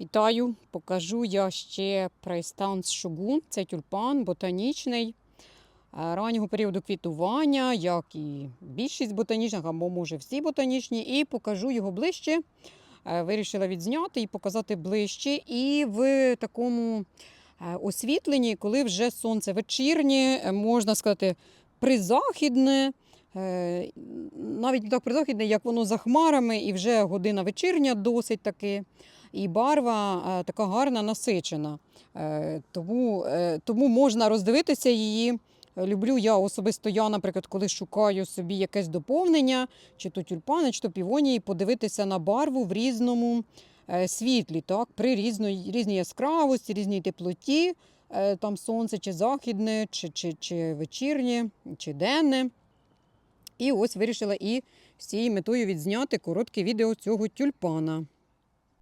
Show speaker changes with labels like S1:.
S1: Вітаю, покажу я ще прайстанс шугун. Це тюльпан ботанічний е, раннього періоду квітування, як і більшість ботанічних, або може всі ботанічні, і покажу його ближче. Е, Вирішила відзняти і показати ближче. І в такому е, освітленні, коли вже сонце вечірнє, можна сказати, призахідне. Навіть не так призахідне, як воно за хмарами, і вже година вечірня досить таки. І барва е, така гарна, насичена. Е, Тому, е, тому можна роздивитися її. Люблю я особисто я, наприклад, коли шукаю собі якесь доповнення, чи то тюльпани, чи то півонії, подивитися на барву в різному світлі, так, при різної, різній яскравості, різній теплоті, там сонце, чи західне, чи, чи, чи вечірнє, чи денне. І ось вирішила і з цією метою відзняти коротке відео цього тюльпана.